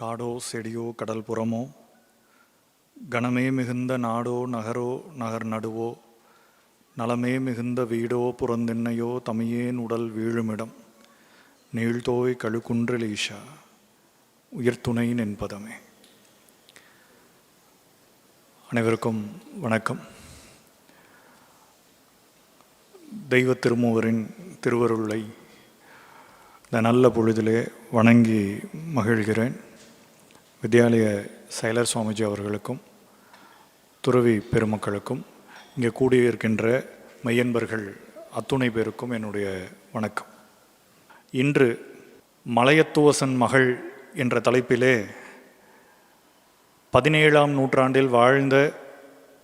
காடோ செடியோ கடல் புறமோ கணமே மிகுந்த நாடோ நகரோ நகர் நடுவோ நலமே மிகுந்த வீடோ புறந்தென்னையோ தமியேன் உடல் வீழுமிடம் நீழ்தோய் கழுக்குன்றில் ஈஷா உயிர்த்துணை என்பதமே அனைவருக்கும் வணக்கம். தெய்வ திருமூவரின் திருவருளை இந்த நல்ல பொழுதிலே வணங்கி மகிழ்கிறேன். வித்யாலய சைலர் சுவாமிஜி அவர்களுக்கும் துறவி பெருமக்களுக்கும் இங்கே கூடியிருக்கின்ற மையன்பர்கள் அத்துணை பேருக்கும் என்னுடைய வணக்கம். இன்று மலையத்துவசன் மகள் என்ற தலைப்பிலே பதினேழாம் நூற்றாண்டில் வாழ்ந்த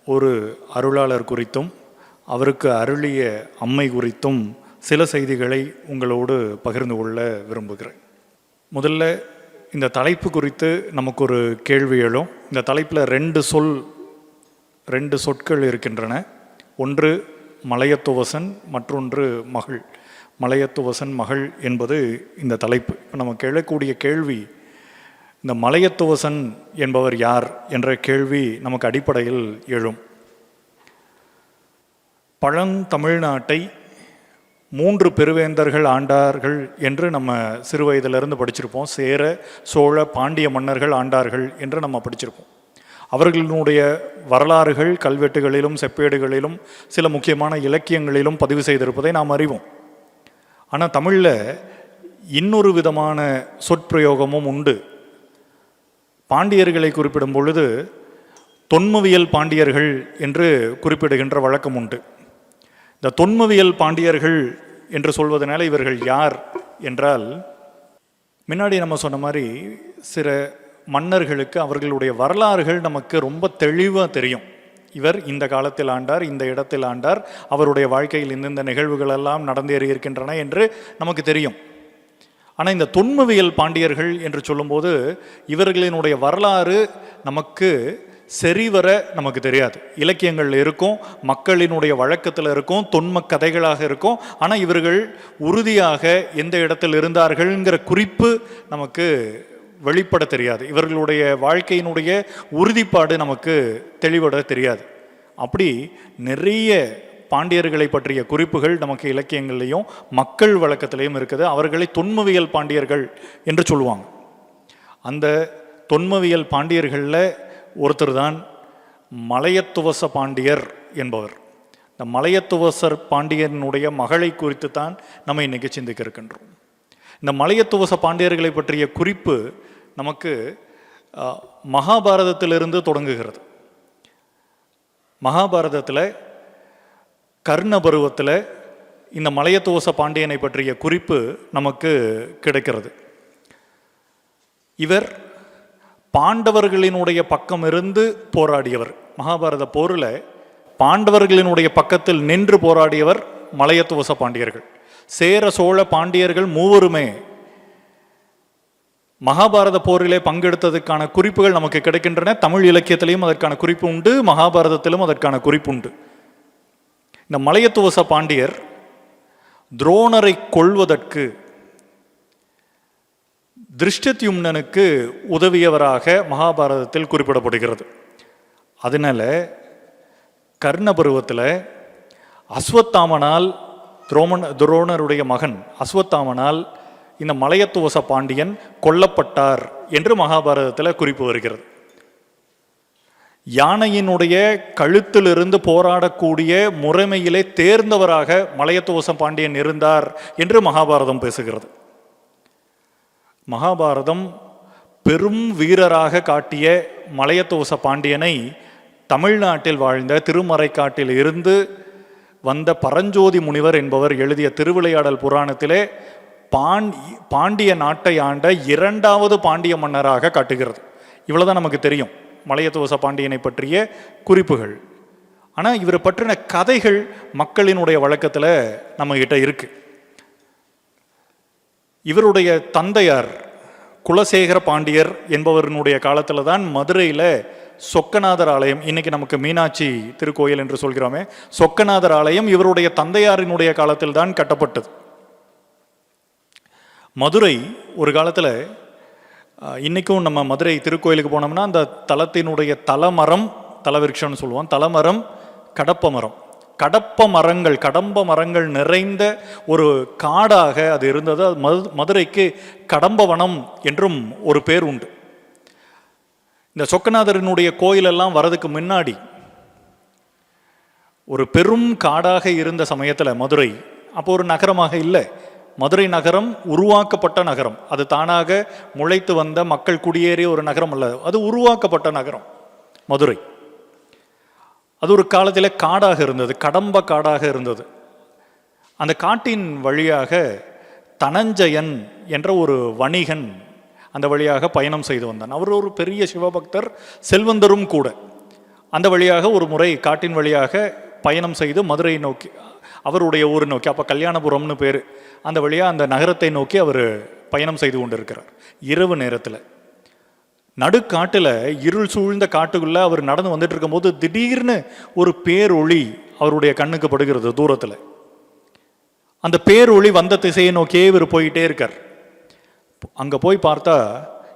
ஒரு அருளாளர் குறித்தும் அவருக்கு அருளிய அம்மை குறித்தும் சில செய்திகளை உங்களோடு பகிர்ந்து கொள்ள விரும்புகிறேன். முதல்ல இந்த தலைப்பு குறித்து நமக்கு ஒரு கேள்வி எழும். இந்த தலைப்பில் ரெண்டு சொல் ரெண்டு சொற்கள் இருக்கின்றன. ஒன்று மலையத்துவசன் மற்றொன்று மகள். மலையத்துவசன் மகள் என்பது இந்த தலைப்பு. இப்போ நமக்கு எழக்கூடிய கேள்வி இந்த மலையத்துவசன் என்பவர் யார் என்ற கேள்வி நமக்கு அடிப்படையில் எழும். பழந்தமிழ்நாட்டை மூன்று பெருவேந்தர்கள் ஆண்டார்கள் என்று நம்ம சிறு வயதிலிருந்து படிச்சிருப்போம். சேர சோழ பாண்டிய மன்னர்கள் ஆண்டார்கள் என்று நம்ம படிச்சிருப்போம். அவர்களினுடைய வரலாறுகள் கல்வெட்டுகளிலும் செப்பேடுகளிலும் சில முக்கியமான இலக்கியங்களிலும் பதிவு செய்திருப்பதை நாம் அறிவோம். ஆனால் தமிழில் இன்னொரு விதமான சொற்பிரயோகமும் உண்டு. பாண்டியர்களை குறிப்பிடும் பொழுது தொன்மவியல் பாண்டியர்கள் என்று குறிப்பிடுகின்ற வழக்கம் உண்டு. இந்த தொன்மவியல் பாண்டியர்கள் என்று சொல்வதனால இவர்கள் யார் என்றால் முன்னாடி நம்ம சொன்ன மாதிரி சில மன்னர்களுக்கு அவர்களுடைய வரலாறுகள் நமக்கு ரொம்ப தெளிவாக தெரியும். இவர் இந்த காலத்தில் ஆண்டார் இந்த இடத்தில் ஆண்டார் அவருடைய வாழ்க்கையில் இந்தந்த நிகழ்வுகளெல்லாம் நடந்தேறி இருக்கின்றன என்று நமக்கு தெரியும். ஆனால் இந்த தொன்மவியல் பாண்டியர்கள் என்று சொல்லும்போது இவர்களினுடைய வரலாறு நமக்கு செறிவர நமக்கு தெரியாது. இலக்கியங்கள் இருக்கும் மக்களினுடைய வழக்கத்தில் இருக்கும் தொன்ம கதைகளாக இருக்கும். ஆனால் இவர்கள் உறுதியாக எந்த இடத்தில் இருந்தார்கள்ங்கிற குறிப்பு நமக்கு வெளிப்பட தெரியாது. இவர்களுடைய வாழ்க்கையினுடைய உறுதிப்பாடு நமக்கு தெளிவட தெரியாது. அப்படி நிறைய பாண்டியர்களை பற்றிய குறிப்புகள் நமக்கு இலக்கியங்கள்லையும் மக்கள் வழக்கத்திலையும் இருக்குது. அவர்களை தொன்மவியல் பாண்டியர்கள் என்று சொல்லுவாங்க. அந்த தொன்மவியல் பாண்டியர்களில் ஒருத்தர் தான் மலையத்துவச பாண்டியர் என்பவர். இந்த மலையத்துவசர் பாண்டியனுடைய மகளை குறித்து தான் நம்ம இன்னைக்கு சிந்திக்க இருக்கின்றோம். இந்த மலையத்துவச பாண்டியர்களை பற்றிய குறிப்பு நமக்கு மகாபாரதத்திலிருந்து தொடங்குகிறது. மகாபாரதத்தில் கர்ண பருவத்தில் இந்த மலையத்துவச பாண்டியனை பற்றிய குறிப்பு நமக்கு கிடைக்கிறது. இவர் பாண்டவர்களினுடைய பக்கம் இருந்து போராடியவர். மகாபாரத போரில் பாண்டவர்களினுடைய பக்கத்தில் நின்று போராடியவர் மலையத்துவச பாண்டியர்கள். சேர சோழ பாண்டியர்கள் மூவருமே மகாபாரத போரிலே பங்கெடுத்ததுக்கான குறிப்புகள் நமக்கு கிடைக்கின்றன. தமிழ் இலக்கியத்திலையும் அதற்கான குறிப்பு உண்டு மகாபாரதத்திலும் அதற்கான குறிப்பு உண்டு. இந்த மலையத்துவச பாண்டியர் துரோணரை கொள்வதற்கு திருஷ்டத்யும்னனுக்கு உதவியவராக மகாபாரதத்தில் குறிப்பிடப்படுகிறது. அதனால கர்ண பருவத்தில் அஸ்வத்தாமனால் துரோமன் துரோணருடைய மகன் அஸ்வத்தாமனால் இந்த மலையத்துவச பாண்டியன் கொல்லப்பட்டார் என்று மகாபாரதத்தில் குறிப்பு வருகிறது. யானையினுடைய கழுத்திலிருந்து போராடக்கூடிய முறைமையிலே தேர்ந்தவராக மலையத்துவச பாண்டியன் இருந்தார் என்று மகாபாரதம் பேசுகிறது. மகாபாரதம் பெரும் வீரராக காட்டிய மலையத்தோச பாண்டியனை தமிழ்நாட்டில் வாழ்ந்த திருமறைக்காட்டில் இருந்து வந்த பரஞ்சோதி முனிவர் என்பவர் எழுதிய திருவிளையாடல் புராணத்திலே பாண் பாண்டிய நாட்டை ஆண்ட இரண்டாவது பாண்டிய மன்னராக காட்டுகிறது. இவ்வளோதான் நமக்கு தெரியும் மலையத்துவச பாண்டியனை பற்றிய குறிப்புகள். ஆனால் இவரை பற்றின கதைகள் மக்களினுடைய வழக்கத்தில் நம்மகிட்ட இருக்குது இவருடைய தந்தையார் குலசேகர பாண்டியர் என்பவரினுடைய காலத்தில் தான் மதுரையில் சொக்கநாதர் ஆலயம் இன்னைக்கு நமக்கு மீனாட்சி திருக்கோயில் என்று சொல்கிறோமே சொக்கநாதர் ஆலயம் இவருடைய தந்தையாரினுடைய காலத்தில் தான் கட்டப்பட்டது. மதுரை ஒரு காலத்தில் இன்றைக்கும் நம்ம மதுரை திருக்கோயிலுக்கு போனோம்னா அந்த தலத்தினுடைய தலமரம் தலவிருட்சம்னு சொல்லுவோம் தலமரம் கடப்ப மரம் கடப்ப மரங்கள் கடம்ப மரங்கள் நிறைந்த ஒரு காடாக அது இருந்தது. அது மது மதுரைக்கு கடம்பவனம் என்றும் ஒரு பேர் உண்டு. இந்த சொக்கநாதரினுடைய கோயிலெல்லாம் வரதுக்கு முன்னாடி ஒரு பெரும் காடாக இருந்த சமயத்தில் மதுரை அப்போ ஒரு நகரமாக இல்லை. மதுரை நகரம் உருவாக்கப்பட்ட நகரம். அது தானாக முளைத்து வந்த மக்கள் குடியேறிய ஒரு நகரம் அல்ல. அது உருவாக்கப்பட்ட நகரம் மதுரை. அது ஒரு காலத்தில் காடாக இருந்தது கடம்ப காடாக இருந்தது. அந்த காட்டின் வழியாக தனஞ்சயன் என்ற ஒரு வணிகன் அந்த வழியாக பயணம் செய்து வந்தான். அவர் ஒரு பெரிய சிவபக்தர் செல்வந்தரும் கூட. அந்த வழியாக ஒரு முறை காட்டின் வழியாக பயணம் செய்து மதுரையை நோக்கி அவருடைய ஊரை நோக்கி அப்போ கல்யாணபுரம்னு பேர் அந்த வழியாக அந்த நகரத்தை நோக்கி அவர் பயணம் செய்து கொண்டிருக்கிறார். இரவு நேரத்தில். நடுக்காட்டில் இருள் சூழ்ந்த காட்டுக்குள்ளே அவர் நடந்து வந்துட்டு இருக்கும்போது திடீர்னு ஒரு பேரொளி அவருடைய கண்ணுக்கு படுகிறது தூரத்தில். அந்த பேரொளி வந்த திசையை நோக்கியே இவர் போயிட்டே இருக்கார். அங்கே போய் பார்த்தா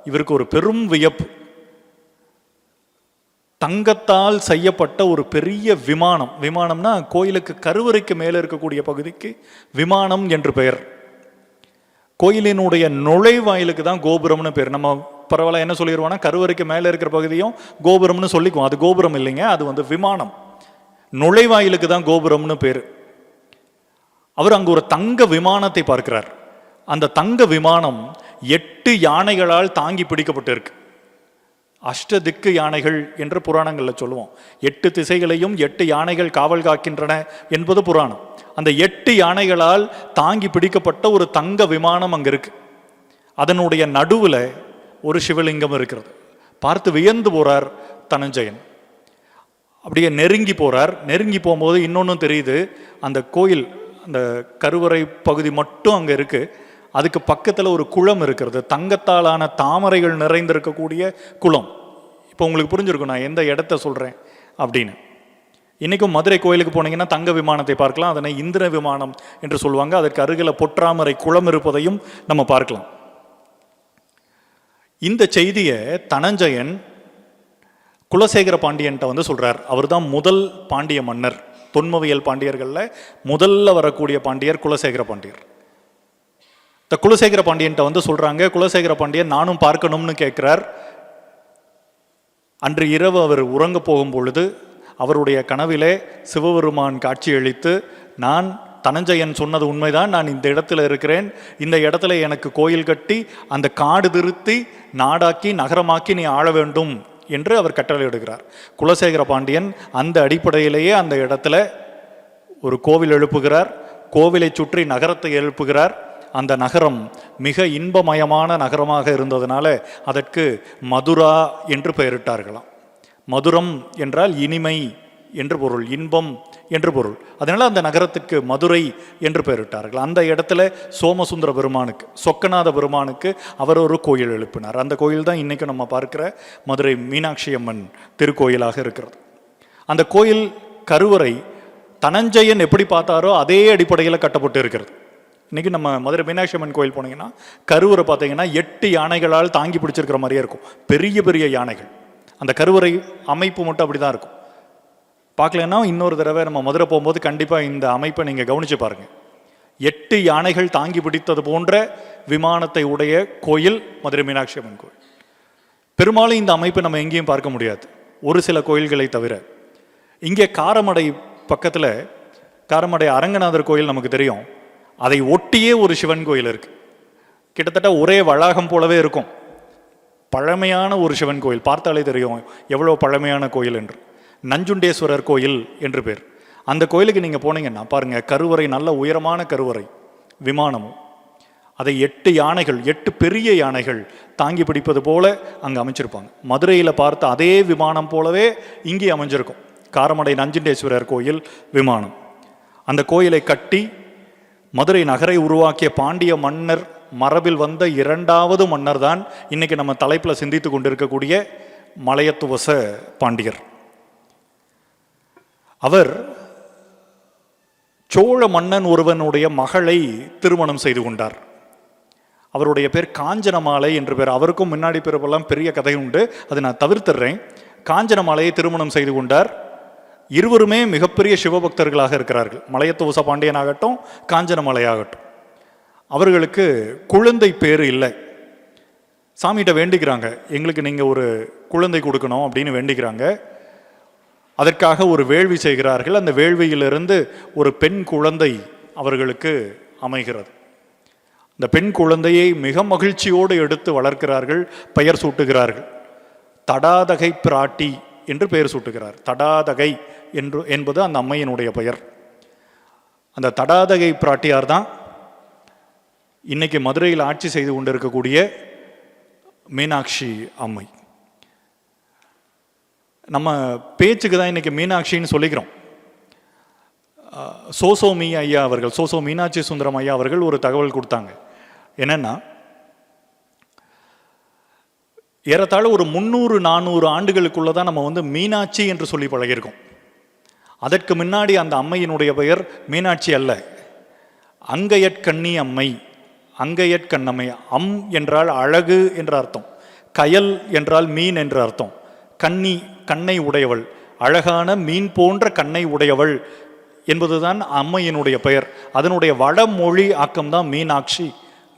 இவருக்கு ஒரு பெரும் வியப்பு. தங்கத்தால் செய்யப்பட்ட ஒரு பெரிய விமானம். விமானம்னா கோயிலுக்கு கருவறைக்கு மேலே இருக்கக்கூடிய பகுதிக்கு விமானம் என்று பெயர். கோயிலினுடைய நுழைவாயிலுக்கு தான் கோபுரம்னு பேர். நம்ம பரவாயில்ல என்ன சொல்லிடுவோம்னா கருவறைக்கு மேலே இருக்கிற பகுதியும் கோபுரம்னு சொல்லிக்குவோம். அது கோபுரம் இல்லைங்க அது வந்து விமானம். நுழைவாயிலுக்கு தான் கோபுரம்னு பேர். அவர் அங்கு ஒரு தங்க விமானத்தை பார்க்கிறார். அந்த தங்க விமானம் எட்டு யானைகளால் தாங்கி பிடிக்கப்பட்டிருக்கு. அஷ்ட திக்கு யானைகள் என்று புராணங்களில் சொல்லுவோம். எட்டு திசைகளையும் எட்டு யானைகள் காவல் காக்கின்றன என்பது புராணம். அந்த எட்டு யானைகளால் தாங்கி பிடிக்கப்பட்ட ஒரு தங்க விமானம் அங்கே இருக்கு. அதனுடைய நடுவில் ஒரு சிவலிங்கம் இருக்கிறது. பார்த்து வியந்து போகிறார் தனஞ்சயன். அப்படியே நெருங்கி போகிறார் நெருங்கி போகும்போது இன்னொன்றும் தெரியுது. அந்த கோயில் அந்த கருவறை பகுதி மட்டும் அங்கே இருக்குது அதுக்கு பக்கத்தில் ஒரு குளம் இருக்கிறது. தங்கத்தாலான தாமரைகள் நிறைந்திருக்கக்கூடிய குளம். இப்போ உங்களுக்கு புரிஞ்சிருக்கும் நான் எந்த இடத்த சொல்கிறேன் அப்படின்னு. இன்றைக்கும் மதுரை கோயிலுக்கு போனீங்கன்னா தங்க விமானத்தை பார்க்கலாம். அதனை இந்திர விமானம் என்று சொல்லுவாங்க. அதற்கு அருகில் பொற்றாமரை குளம் இருப்பதையும் நம்ம பார்க்கலாம். இந்த செய்தியை தனஞ்சயன் குலசேகர பாண்டியன்ட்ட வந்து சொல்கிறார் அவர் தான் முதல் பாண்டிய மன்னர். தொன்மவியல் பாண்டியர்களில் முதல்ல வரக்கூடிய பாண்டியர் குலசேகர பாண்டியர். இந்த குலசேகர பாண்டியன்ட்ட வந்து சொல்கிறாங்க குலசேகர பாண்டியன் நானும் பார்க்கணும்னு கேட்குறார். அன்று இரவு அவர் உறங்க போகும் பொழுது அவருடைய கனவிலே சிவபெருமான் காட்சியளித்து நான் தனஞ்சயன் சொன்னது உண்மைதான். நான் இந்த இடத்துல இருக்கிறேன். இந்த இடத்துல எனக்கு கோயில் கட்டி அந்த காடு திருத்தி நாடாக்கி நகரமாக்கி நீ ஆள வேண்டும் என்று அவர் கட்டளையிடுகிறார். குலசேகர பாண்டியன் அந்த அடிப்படையிலேயே அந்த இடத்துல ஒரு கோவில் எழுப்புகிறார். கோவிலை சுற்றி நகரத்தை எழுப்புகிறார். அந்த நகரம் மிக இன்பமயமான நகரமாக இருந்ததுனால அதற்கு மதுரா என்று பெயரிட்டார்களாம். மதுரம் என்றால் இனிமை என்று பொருள். இன்பம் என்று பொருள். அதனால் அந்த நகரத்துக்கு மதுரை என்று பெயரிட்டார்கள். அந்த இடத்துல சோமசுந்தர பெருமானுக்கு சொக்கநாத பெருமானுக்கு அவர் ஒரு கோயில் எழுப்பினார். அந்த கோயில் தான் இன்றைக்கும் நம்ம பார்க்குற மதுரை மீனாட்சி அம்மன் திருக்கோயிலாக இருக்கிறது. அந்த கோயில் கருவறை தனஞ்சயன் எப்படி பார்த்தாரோ அதே அடிப்படையில் கட்டப்பட்டு இருக்கிறது. இன்றைக்கி நம்ம மதுரை மீனாட்சி அம்மன் கோயில் போனீங்கன்னா கருவறை பார்த்தீங்கன்னா எட்டு யானைகளால் தாங்கி பிடிச்சிருக்கிற மாதிரியே இருக்கும். பெரிய பெரிய யானைகள். அந்த கருவறை அமைப்பு மட்டும் அப்படி தான் இருக்கும். பார்க்கலன்னா இன்னொரு தடவை நம்ம மதுரை போகும்போது கண்டிப்பாக இந்த அமைப்பை நீங்கள் கவனிச்சு பாருங்கள் எட்டு யானைகள் தாங்கி பிடித்தது போன்ற விமானத்தை உடைய கோயில் மதுரை மீனாட்சி அம்மன் கோயில். பெரும்பாலும் இந்த அமைப்பை நம்ம எங்கேயும் பார்க்க முடியாது. ஒரு சில கோயில்களை தவிர. இங்கே காரமடை பக்கத்தில் காரமடை அரங்கநாதர் கோயில் நமக்கு தெரியும். அதை ஒட்டியே ஒரு சிவன் கோயில் இருக்கு. கிட்டத்தட்ட ஒரே வளாகம் போலவே இருக்கும். பழமையான ஒரு சிவன் கோயில். பார்த்தாலே தெரியும் எவ்வளோ பழமையான கோயில் என்று. நஞ்சுண்டேஸ்வரர் கோயில் என்று பேர். அந்த கோயிலுக்கு நீங்கள் போனீங்கன்னா பாருங்கள் கருவறை நல்ல உயரமான கருவறை விமானமும். அதை எட்டு யானைகள் எட்டு பெரிய யானைகள் தாங்கி பிடிப்பது போல அங்கே அமைச்சிருப்பாங்க. மதுரையில் பார்த்த அதே விமானம் போலவே இங்கே அமைஞ்சிருக்கும். காரமடை நஞ்சுண்டேஸ்வரர் கோயில் விமானம். அந்த கோயிலை கட்டி மதுரை நகரை உருவாக்கிய பாண்டிய மன்னர் மரபில் வந்த இரண்டாவது மன்னர் தான் இன்றைக்கி நம்ம தலைப்பில் சிந்தித்து கொண்டிருக்கக்கூடிய மலையத்துவச பாண்டியர். அவர் சோழ மன்னன் ஒருவனுடைய மகளை திருமணம் செய்து கொண்டார். அவருடைய பேர் காஞ்சனமாலை என்று பேர். அவருக்கும் முன்னாடி பிறப்பெல்லாம் பெரிய கதை உண்டு. அதை நான் தவிர்த்துடுறேன் காஞ்சனமாலையை திருமணம் செய்து கொண்டார். இருவருமே மிகப்பெரிய சிவபக்தர்களாக இருக்கிறார்கள். மலையத்தோச பாண்டியன் ஆகட்டும் காஞ்சனமலை ஆகட்டும் அவர்களுக்கு குழந்தை பேர் இல்லை. சாமிகிட்ட வேண்டிக்கிறாங்க. எங்களுக்கு நீங்கள் ஒரு குழந்தை கொடுக்கணும் அப்படின்னு வேண்டிக்கிறாங்க. அதற்காக ஒரு வேள்வி செய்கிறார்கள். அந்த வேள்வியிலிருந்து ஒரு பெண் குழந்தை அவர்களுக்கு அமைகிறது. இந்த பெண் குழந்தையை மிக மகிழ்ச்சியோடு எடுத்து வளர்க்கிறார்கள் பெயர் சூட்டுகிறார்கள். தடாதகை பிராட்டி என்று பெயர் சூட்டுகிறார். தடாதகை என்று என்பது அந்த அம்மையினுடைய பெயர். அந்த தடாதகை பிராட்டியார் தான் இன்னைக்கு மதுரையில் ஆட்சி செய்து கொண்டிருக்கக்கூடிய மீனாட்சி அம்மை. நம்ம பேச்சுக்கு தான் இன்றைக்கி மீனாட்சின்னு சொல்லிக்கிறோம். சோசோமி சோசோ மீ ஐயா அவர்கள் சோசோ மீனாட்சி சுந்தரம் ஐயா அவர்கள் ஒரு தகவல் கொடுத்தாங்க. என்னென்னா ஏறத்தாழ ஒரு முந்நூறு நானூறு ஆண்டுகளுக்குள்ள தான் நம்ம வந்து மீனாட்சி என்று சொல்லி பழகியிருக்கோம். அதற்கு முன்னாடி அந்த அம்மையினுடைய பெயர் மீனாட்சி அல்ல. அங்கையற்கண்ணி அம்மை அங்கையற்கண்ணம்மை அம் என்றால் அழகு என்ற அர்த்தம். கயல் என்றால் மீன் என்ற அர்த்தம். கன்னி கண்ணை உடையவள் அழகான மீன் போன்ற கண்ணை உடையவள் என்பதுதான் அம்மையினுடைய பெயர். அதனுடைய வடமொழி ஆக்கம்தான் மீனாட்சி.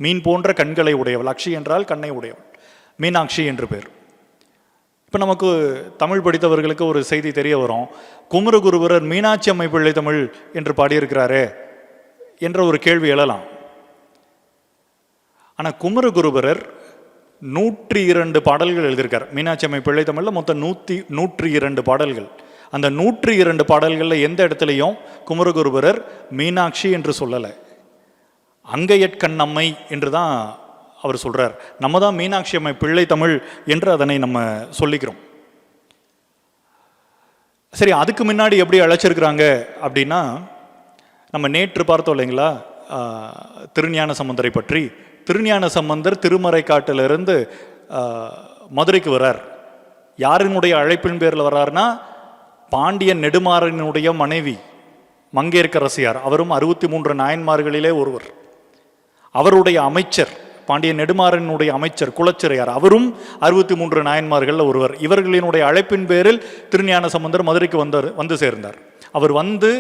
மீன் போன்ற கண்களை உடையவள். அக்ஷி என்றால் கண்ணை உடையவள். மீனாட்சி என்று பேர். இப்போ நமக்கு தமிழ் படித்தவர்களுக்கு ஒரு செய்தி தெரிய வரும். குமரகுருவரர் மீனாட்சி அம்மை பிள்ளை தமிழ் என்று பாடியிருக்கிறாரே என்ற ஒரு கேள்வி எழலாம். ஆனால் குமரகுருபரர் நூற்றி இரண்டு பாடல்கள் எழுதியிருக்கார். மீனாட்சி அம்மை பிள்ளை தமிழில் மொத்தம் நூற்றி நூற்றி இரண்டு பாடல்கள். அந்த நூற்றி இரண்டு பாடல்களில் எந்த இடத்துலையும் குமரகுருபரர் மீனாட்சி என்று சொல்லலை. அங்கையற்கண்ணம்மை என்று தான் அவர் சொல்கிறார் நம்ம தான் மீனாட்சி அம்மை பிள்ளை தமிழ் என்று அதனை நம்ம சொல்லிக்கிறோம். சரி அதுக்கு முன்னாடி எப்படி அழைச்சிருக்கிறாங்க அப்படின்னா நம்ம நேற்று பார்த்தோம் இல்லைங்களா? திருஞான சமுந்தரை பற்றி திருஞான சம்பந்தர் திருமறைக்காட்டிலிருந்து மதுரைக்கு வரார் யாரினுடைய அழைப்பின் பேரில் வர்றாருன்னா பாண்டிய நெடுமாறனுடைய மனைவி மங்கையர்க்கரசியார். அவரும் அறுபத்தி மூன்று நாயன்மார்களிலே ஒருவர். அவருடைய அமைச்சர் பாண்டிய நெடுமாறனுடைய அமைச்சர் குலச்சிறையார். அவரும் அறுபத்தி மூன்று நாயன்மார்களில் ஒருவர். இவர்களினுடைய அழைப்பின் பேரில் திருஞான சம்பந்தர் மதுரைக்கு வந்தார் வந்து சேர்ந்தார். அவர் வந்து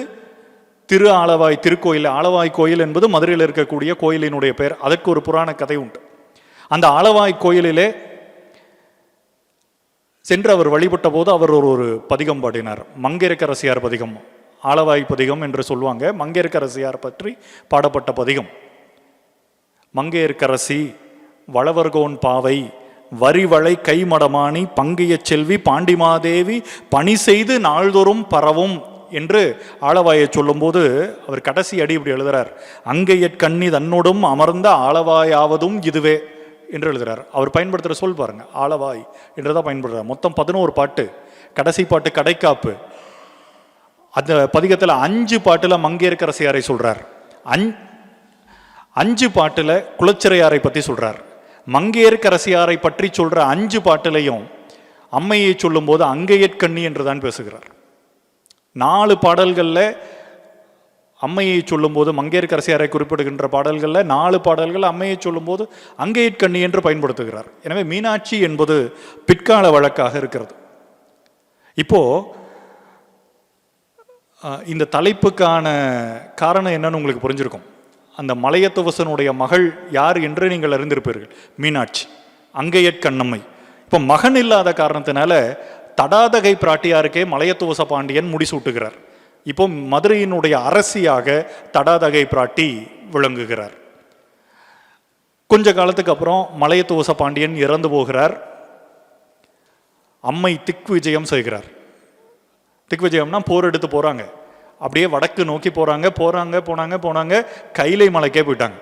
திரு ஆலவாய் திருக்கோயில் ஆலவாய் கோயில் என்பது மதுரையில் இருக்கக்கூடிய கோயிலினுடைய பெயர். அதற்கு ஒரு புராண கதை உண்டு. அந்த ஆலவாய் கோயிலிலே சென்று அவர் வழிபட்ட போது அவர் ஒரு ஒரு பதிகம் பாடினார். மங்கையர்க்கரசியார் பதிகம். ஆலவாய் பதிகம் என்று சொல்லுவாங்க. மங்கையர்க்கரசியார் பற்றி பாடப்பட்ட பதிகம். மங்கையர்க்கரசி வளவர்கோன் பாவை வரிவளை கைமடமானி பங்கைய செல்வி பாண்டிமாதேவி பணி செய்து நாள்தோறும் பரவும் என்று ஆளவாயை சொல்லும்போது அவர் கடைசி அடி இப்படி எழுதுறார். அங்கையற்கண்ணி தன்னோடும் அமர்ந்த ஆளவாயாவதும் இதுவே என்று எழுதுறார். அவர் பயன்படுத்துகிற சொல் பாருங்க ஆளவாய் என்று தான் பயன்படுறார். மொத்தம் பதினோரு பாட்டு. கடைசி பாட்டு கடைக்காப்பு. அந்த பதிகத்தில் அஞ்சு பாட்டில் மங்கையர்க்கரசியாரை சொல்கிறார் அஞ் அஞ்சு பாட்டில் குலச்சிறையாரை பற்றி சொல்கிறார் மங்கையர்க்கரசியாரை பற்றி சொல்கிற அஞ்சு பாட்டிலையும் அம்மையை சொல்லும்போது அங்கையற்கண்ணி என்று தான் பேசுகிறார். நாலு பாடல்களில் அம்மையை சொல்லும்போது மங்கையர்க்கரசியாரை குறிப்பிடுகின்ற பாடல்களில் நாலு பாடல்கள் அம்மையை சொல்லும்போது அங்கையற்கண்ணி என்று பயன்படுத்துகிறார். எனவே மீனாட்சி என்பது பிற்கால வழக்காக இருக்கிறது. இப்போ இந்த தலைப்புக்கான காரணம் என்னன்னு உங்களுக்கு புரிஞ்சிருக்கும். அந்த மலையத்துவசனுடைய மகள் யார் என்று நீங்கள் அறிந்திருப்பீர்கள். மீனாட்சி அங்கையற்கண்ணம்மை. இப்போ மகன் இல்லாத காரணத்தினால தடாதகை பிராட்டியாருக்கே மலையத்துவச பாண்டியன் முடிசூட்டுகிறார். இப்போ மதுரையினுடைய அரசியாக தடாதகை பிராட்டி விளங்குகிறார். கொஞ்ச காலத்துக்கு அப்புறம் மலையத்துவச பாண்டியன் இறந்து போகிறார். அம்மை திக் விஜயம் செய்கிறார். திக் விஜயம்னா போர் எடுத்து போகிறாங்க அப்படியே வடக்கு நோக்கி போகிறாங்க போகிறாங்க போனாங்க போனாங்க கைலை மலைக்கே போயிட்டாங்க.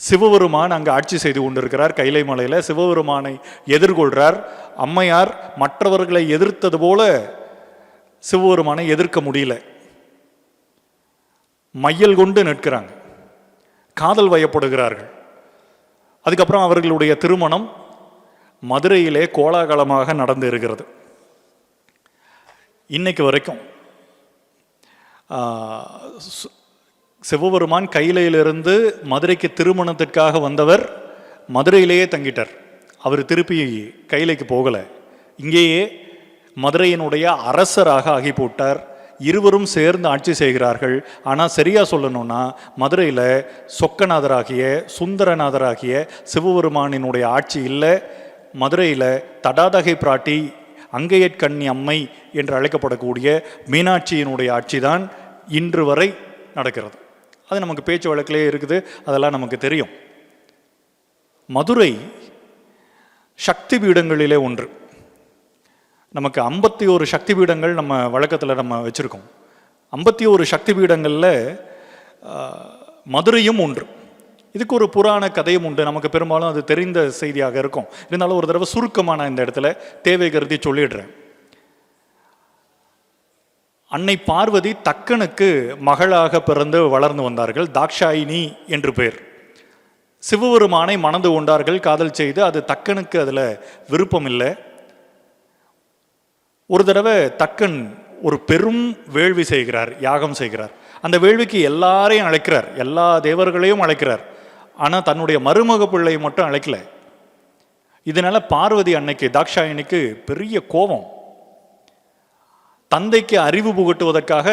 சிவபெருமான் அங்கு ஆட்சி செய்து கொண்டிருக்கிறார். கைலை மலையில் சிவபெருமானை எதிர்கொள்கிறார் அம்மையார் மற்றவர்களை எதிர்த்தது போல சிவபெருமானை எதிர்க்க முடியல. மையல் கொண்டு நிற்கிறாங்க. காதல் வயப்படுகிறார்கள். அதுக்கப்புறம் அவர்களுடைய திருமணம் மதுரையிலே கோலாகலமாக நடந்து இருக்கிறது. இன்னைக்கு வரைக்கும் சிவபெருமான் கைலையிலிருந்து மதுரைக்கு திருமணத்திற்காக வந்தவர் மதுரையிலேயே தங்கிட்டார். அவர் திருப்பி கைலைக்கு போகலை. இங்கேயே மதுரையினுடைய அரசராக ஆகி போட்டார் இருவரும் சேர்ந்து ஆட்சி செய்கிறார்கள். ஆனால் சரியாக சொல்லணும்னா மதுரையில் சொக்கநாதராகிய சுந்தரநாதராகிய சிவபெருமானினுடைய ஆட்சி இல்லை. மதுரையில் தடாதகை பிராட்டி அங்கையற்கண்ணி அம்மை என்று அழைக்கப்படக்கூடிய மீனாட்சியினுடைய ஆட்சி தான் இன்று வரை நடக்கிறது. அது நமக்கு பேச்சு வழக்கிலே இருக்குது அதெல்லாம் நமக்கு தெரியும். மதுரை சக்தி பீடங்களிலே ஒன்று. நமக்கு ஐம்பத்தி ஒரு சக்தி பீடங்கள் நம்ம வழக்கத்தில் நம்ம வச்சுருக்கோம். ஐம்பத்தி ஒரு சக்தி பீடங்களில் மதுரையும் ஒன்று. இதுக்கு ஒரு புராண கதையும் உண்டு. நமக்கு பெரும்பாலும் அது தெரிந்த செய்தியாக இருக்கும். இருந்தாலும் ஒரு தடவை சுருக்கமாக நான் இந்த இடத்துல தேவை கருதி சொல்லிடுறேன். அன்னை பார்வதி தக்கனுக்கு மகளாக பிறந்து வளர்ந்து வந்தார்கள் தாக்ஷாயினி என்று பெயர். சிவபெருமானை மணந்து கொண்டார்கள் காதல் செய்து அது தக்கனுக்கு அதில் விருப்பம் இல்லை ஒரு தடவை தக்கன் ஒரு பெரும் வேள்வி செய்கிறார் யாகம் செய்கிறார். அந்த வேள்விக்கு எல்லாரையும் அழைக்கிறார் எல்லா தேவர்களையும் அழைக்கிறார். ஆனால் தன்னுடைய மருமக பிள்ளையை மட்டும் அழைக்கல. இதனால் பார்வதி அன்னைக்கு தாக்ஷாயினிக்கு பெரிய கோபம். தந்தைக்கு அறிவு புகட்டுவதற்காக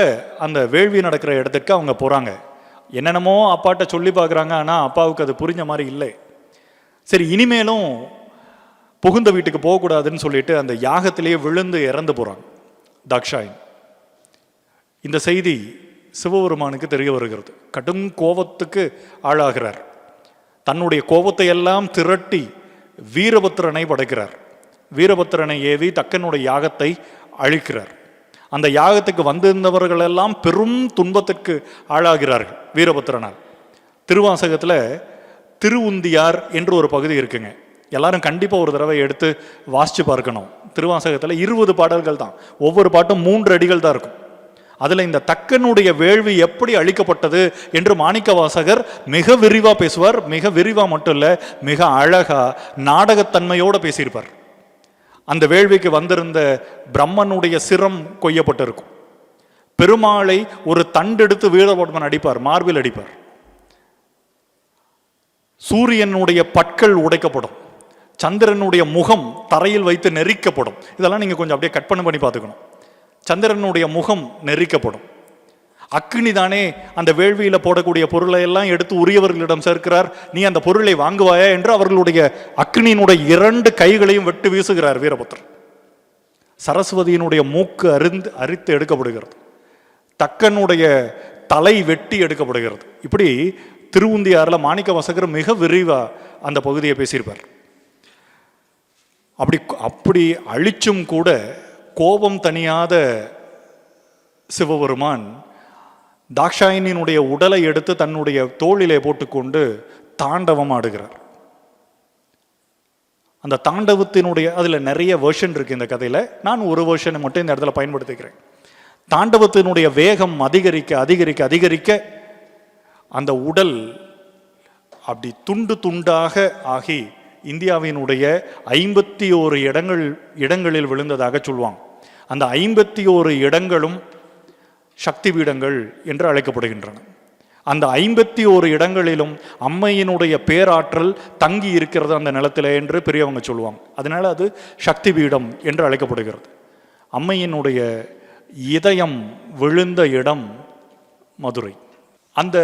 அந்த வேள்வி நடக்கிற இடத்துக்கு அவங்க போகிறாங்க என்னென்னமோ அப்பாட்ட சொல்லி பார்க்குறாங்க ஆனால் அப்பாவுக்கு அது புரிஞ்ச மாதிரி இல்லை. சரி இனிமேலும் புகுந்த வீட்டுக்கு போகக்கூடாதுன்னு சொல்லிட்டு அந்த யாகத்திலேயே விழுந்து இறந்து போகிறாங்க தாக்ஷாயன். இந்த செய்தி சிவபெருமானுக்கு தெரிய வருகிறது. கடும் கோபத்துக்கு ஆளாகிறார். தன்னுடைய கோபத்தை எல்லாம் திரட்டி வீரபத்திரனை படைக்கிறார். வீரபத்திரனை ஏவி தக்கனுடைய யாகத்தை அழிக்கிறார். அந்த யாகத்துக்கு வந்திருந்தவர்கள் எல்லாம் பெரும் துன்பத்திற்கு ஆளாகிறார்கள் வீரபத்திரனால் திருவாசகத்தில் திருவுந்தியார் என்று ஒரு பகுதி இருக்குங்க. எல்லாரும் கண்டிப்பாக ஒரு தடவை எடுத்து வாசித்து பார்க்கணும். திருவாசகத்தில் இருபது பாடல்கள் தான். ஒவ்வொரு பாட்டும் மூன்று அடிகள் தான் இருக்கும். அதில் இந்த தக்கனுடைய வேள்வி எப்படி அழிக்கப்பட்டது என்று மாணிக்க வாசகர் மிக விரிவாக பேசுவார். மிக விரிவாக மட்டும் இல்லை மிக அழகாக நாடகத்தன்மையோடு பேசியிருப்பார். அந்த வேள்விக்கு வந்திருந்த பிரம்மனுடைய சிரம் கொய்யப்பட்டிருக்கும். பெருமாளை ஒரு தண்டெடுத்து வீரபட்மன் அடிப்பார் மார்பில் அடிப்பார். சூரியனுடைய பற்கள் உடைக்கப்படும். சந்திரனுடைய முகம் தரையில் வைத்து நெரிக்கப்படும். இதெல்லாம் நீங்கள் கொஞ்சம் அப்படியே கற்பனை பண்ணி பார்த்துக்கணும். சந்திரனுடைய முகம் நெரிக்கப்படும். அக்னி தானே அந்த வேள்வியில் போடக்கூடிய பொருளை எல்லாம் எடுத்து உரியவர்களிடம் சேர்க்கிறார். நீ அந்த பொருளை வாங்குவாயா என்று அவர்களுடைய அக்னியினுடைய இரண்டு கைகளையும் வெட்டு வீசுகிறார் வீரபுத்திரன். சரஸ்வதியினுடைய மூக்கு அருந்து அரித்து எடுக்கப்படுகிறது. தக்கனுடைய தலை வெட்டி எடுக்கப்படுகிறது. இப்படி திருவுந்தியாரில் மாணிக்க வாசகர் மிக விரிவாக அந்த பகுதியை பேசியிருப்பார். அப்படி அப்படி அழிச்சும் கூட கோபம் தணியாத சிவபெருமான் தாக்ஷாயினியினுடைய உடலை எடுத்து தன்னுடைய தோளிலே போட்டுக்கொண்டு தாண்டவம் ஆடுகிறார் அந்த தாண்டவத்தினுடைய அதில் நிறைய வேர்ஷன் இருக்குது இந்த கதையில். நான் ஒரு வேர்ஷனை மட்டும் இந்த இடத்துல பயன்படுத்திக்கிறேன். தாண்டவத்தினுடைய வேகம் அதிகரிக்க அதிகரிக்க அதிகரிக்க அந்த உடல் அப்படி துண்டு துண்டாக ஆகி இந்தியாவினுடைய ஐம்பத்தி ஓரு இடங்கள் இடங்களில் விழுந்ததாக சொல்லுவாங்க. அந்த ஐம்பத்தி ஓரு இடங்களும் சக்தி பீடங்கள் என்று அழைக்கப்படுகின்றன. அந்த ஐம்பத்தி ஓரு இடங்களிலும் அம்மையினுடைய பேராற்றல் தங்கி இருக்கிறது அந்த நிலத்தில் என்று பெரியவங்க சொல்லுவாங்க. அதனால் அது சக்தி பீடம் என்று அழைக்கப்படுகிறது. அம்மையினுடைய இதயம் விழுந்த இடம் மதுரை. அந்த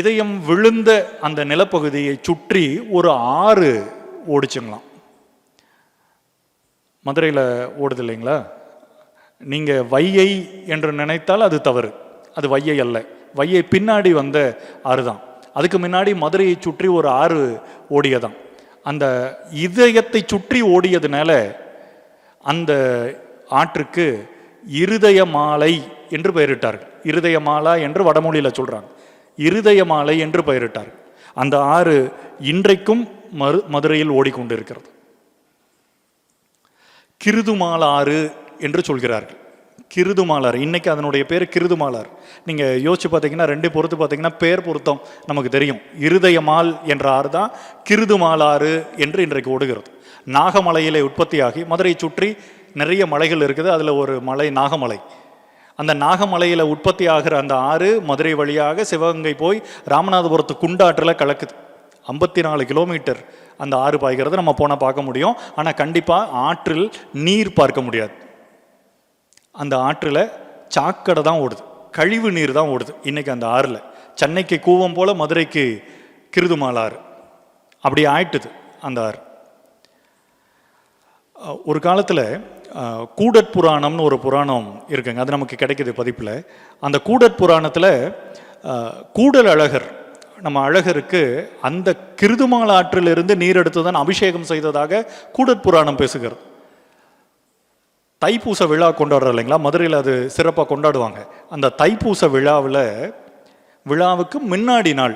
இதயம் விழுந்த அந்த நிலப்பகுதியை சுற்றி ஒரு ஆறு ஓடிச்சுங்களாம். மதுரையில் ஓடுது இல்லைங்களா? நீங்கள் வையை என்று நினைத்தால் அது தவறு. அது வையை அல்ல. வையை பின்னாடி வந்த ஆறு தான். அதுக்கு முன்னாடி மதுரையை சுற்றி ஒரு ஆறு ஓடியதான் அந்த இதயத்தை சுற்றி ஓடியதுனால அந்த ஆற்றுக்கு இருதய மாலை என்று பெயரிட்டார்கள். இருதய மாலா என்று வடமொழியில் சொல்கிறாங்க இருதய மாலை என்று பெயரிட்டார்கள். அந்த ஆறு இன்றைக்கும் மறு மதுரையில் ஓடிக்கொண்டிருக்கிறது. கிருதுமாலாறு என்று சொல்கிறார்கள். கிருதுமாலார் இன்னைக்கு அதனுடைய பேர் கிருதுமாலார். நீங்கள் யோசிச்சு பார்த்தீங்கன்னா ரெண்டு பொறுத்து பார்த்தீங்கன்னா பேர் பொருத்தம் நமக்கு தெரியும். இருதயமால் என்ற ஆறு தான் கிருதுமாலாறு என்று இன்றைக்கு ஓடுகிறது. நாகமலையிலே உற்பத்தியாகி மதுரையை சுற்றி நிறைய மலைகள் இருக்குது. அதில் ஒரு மலை நாகமலை. அந்த நாகமலையில் உற்பத்தி ஆகிற அந்த ஆறு மதுரை வழியாக சிவகங்கை போய் ராமநாதபுரத்து குண்டாற்றில் கலக்குது. ஐம்பத்தி நாலு கிலோமீட்டர் அந்த ஆறு பாய்கிறது. நம்ம போனால் பார்க்க முடியும். ஆனால் கண்டிப்பாக ஆற்றில் நீர் பார்க்க முடியாது. அந்த ஆற்றில் சாக்கடை தான் ஓடுது. கழிவு நீர் தான் ஓடுது இன்றைக்கி அந்த ஆறில். சென்னைக்கு கூவம் போல் மதுரைக்கு கிருதுமால் ஆறு. அப்படி ஆயிட்டுது அந்த ஆறு. ஒரு காலத்தில் கூடற் புராணம்னு ஒரு புராணம் இருக்குங்க. அது நமக்கு கிடைக்கிது பதிப்பில். அந்த கூடற் புராணத்தில் கூடல் அழகர் நம்ம அழகருக்கு அந்த கிருதுமால் ஆற்றிலிருந்து நீர் எடுத்து தான் அபிஷேகம் செய்ததாக கூடற் புராணம் பேசுகிறது. தைப்பூச விழா கொண்டாடுறோம் இல்லைங்களா? மதுரையில் அது சிறப்பாக கொண்டாடுவாங்க. அந்த தைப்பூச விழாவில் விழாவுக்கு முன்னாடி நாள்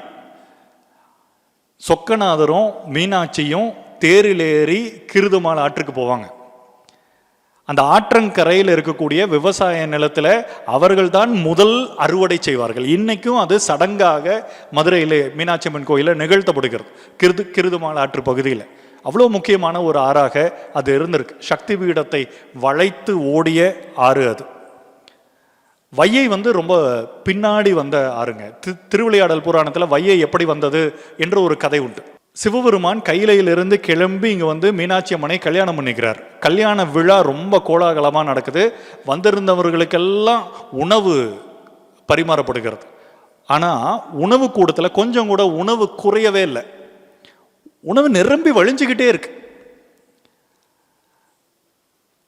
சொக்கநாதரும் மீனாட்சியும் தேரிலேறி கிருதுமால் ஆற்றுக்கு போவாங்க. அந்த ஆற்றங்கரையில் இருக்கக்கூடிய விவசாய நிலத்தில் அவர்கள்தான் முதல் அறுவடை செய்வார்கள். இன்னைக்கும் அது சடங்காக மதுரையில் மீனாட்சி அம்மன் கோயிலில் நிகழ்த்தப்படுகிறது. கிருது கிருதுமால் ஆற்று பகுதியில். அவ்வளோ முக்கியமான ஒரு ஆறாக அது இருந்திருக்கு. சக்தி பீடத்தை வளைத்து ஓடிய ஆறு அது. வையை வந்து ரொம்ப பின்னாடி வந்த ஆறுங்க. தி- திருவிளையாடல் புராணத்தில் வையை எப்படி வந்தது என்ற ஒரு கதை உண்டு. சிவபெருமான் கையிலையிலிருந்து கிளம்பி இங்கே வந்து மீனாட்சி அம்மனை கல்யாணம் பண்ணிக்கிறார். கல்யாண விழா ரொம்ப கோலாகலமாக நடக்குது. வந்திருந்தவர்களுக்கெல்லாம் உணவு பரிமாறப்படுகிறது. ஆனால் உணவு கூடத்தில் கொஞ்சம் கூட உணவு குறையவே இல்லை. உணவு நிரம்பி வழிஞ்சுக்கிட்டே இருக்கு.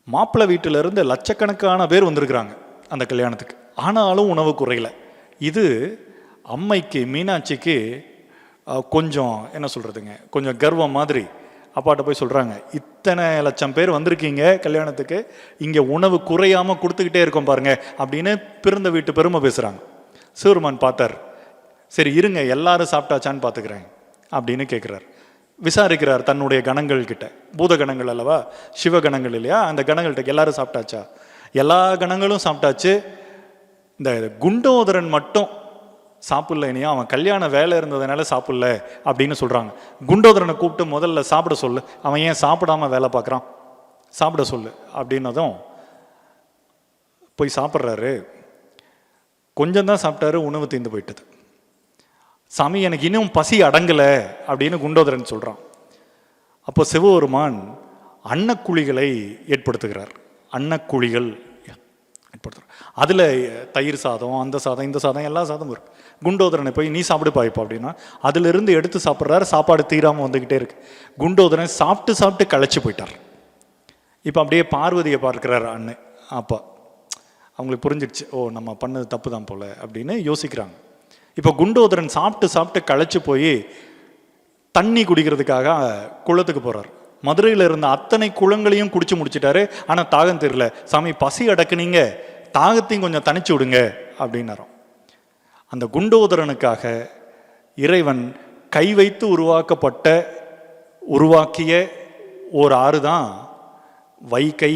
மாப்பிள்ளை வீட்டிலிருந்து லட்சக்கணக்கான பேர் வந்திருக்கிறாங்க அந்த கல்யாணத்துக்கு. ஆனாலும் உணவு குறையல. இது அம்மைக்கு மீனாட்சிக்கு கொஞ்சம் என்ன சொல்கிறதுங்க கொஞ்சம் கர்வம் மாதிரி அப்பாட்ட போய் சொல்கிறாங்க இத்தனை லட்சம் பேர் வந்திருக்கீங்க கல்யாணத்துக்கு இங்கே உணவு குறையாமல் கொடுத்துக்கிட்டே இருக்கோம் பாருங்க அப்படின்னு பிறந்த வீட்டு பெருமை பேசுகிறாங்க சிவருமான் பார்த்தார். சரி இருங்க எல்லாரும் சாப்பிட்டாச்சான்னு பார்த்துக்கிறேன் அப்படின்னு கேட்குறாரு விசாரிக்கிறார் தன்னுடைய கணங்கள் கிட்ட. பூத கணங்கள் அல்லவா? சிவ கணங்கள் இல்லையா? அந்த கணங்கள்கிட்ட எல்லாரும் சாப்பிட்டாச்சா? எல்லா கணங்களும் சாப்பிட்டாச்சு. இந்த குண்டோதரன் மட்டும் சாப்பிடல இனியா அவன் கல்யாண வேலை இருந்ததுனால சாப்பிடல அப்படின்னு சொல்கிறாங்க குண்டோதரனை கூப்பிட்டு முதல்ல சாப்பிட சொல்லு. அவன் ஏன் சாப்பிடாம வேலை பார்க்குறான்? சாப்பிட சொல்லு அப்படின்னதும் போய் சாப்பிட்றாரு. கொஞ்சம் தான் சாப்பிட்டாரு உணவு தீர்ந்து போயிட்டது. சாமி எனக்கு இன்னும் பசி அடங்கலை அப்படின்னு குண்டோதரன் சொல்கிறான் அப்போ சிவபெருமான் அன்னக்குழிகளை ஏற்படுத்துகிறார். அன்னக்குழிகள் ஏற்படுத்துகிறார். அதில் தயிர் சாதம் அந்த சாதம் இந்த சாதம் எல்லா சாதமும் இருக்கு. குண்டோதரனை போய் நீ சாப்பிடுப்பா இப்போ அப்படின்னா அதிலிருந்து எடுத்து சாப்பிட்றாரு சாப்பாடு தீராமல் வந்துக்கிட்டே இருக்கு. குண்டோதரன் சாப்பிட்டு சாப்பிட்டு களைச்சி போயிட்டார். இப்போ அப்படியே பார்வதியை பார்க்கிறார் அண்ணன் அப்பா. அவங்களுக்கு புரிஞ்சிடுச்சு ஓ நம்ம பண்ணது தப்பு தான் போல அப்படின்னு யோசிக்கிறாங்க. இப்போ குண்டோதரன் சாப்பிட்டு சாப்பிட்டு களைச்சு போய் தண்ணி குடிக்கிறதுக்காக குளத்துக்கு போகிறார் மதுரையில் இருந்த அத்தனை குளங்களையும் குடிச்சு முடிச்சிட்டாரு. ஆனால் தாகம் தெரியல. சாமி பசி அடக்குனீங்க. தாகத்தையும் கொஞ்சம் தனிச்சு விடுங்க அப்படின்னாராம். அந்த குண்டோதரனுக்காக இறைவன் கை வைத்து உருவாக்கப்பட்ட உருவாக்கிய ஒரு ஆறு தான் வைகை.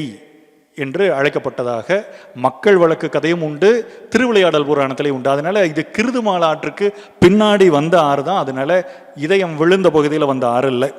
என்று அழைக்கப்பட்டதாக மக்கள் வழக்கு கதையும் உண்டு திருவிளையாடல் புராணத்திலே உண்டு. அதனால் இது கிருது ஆற்றுக்கு பின்னாடி வந்த ஆறு தான். அதனால இதயம் விழுந்த பகுதியில் வந்த ஆறு இல்லை.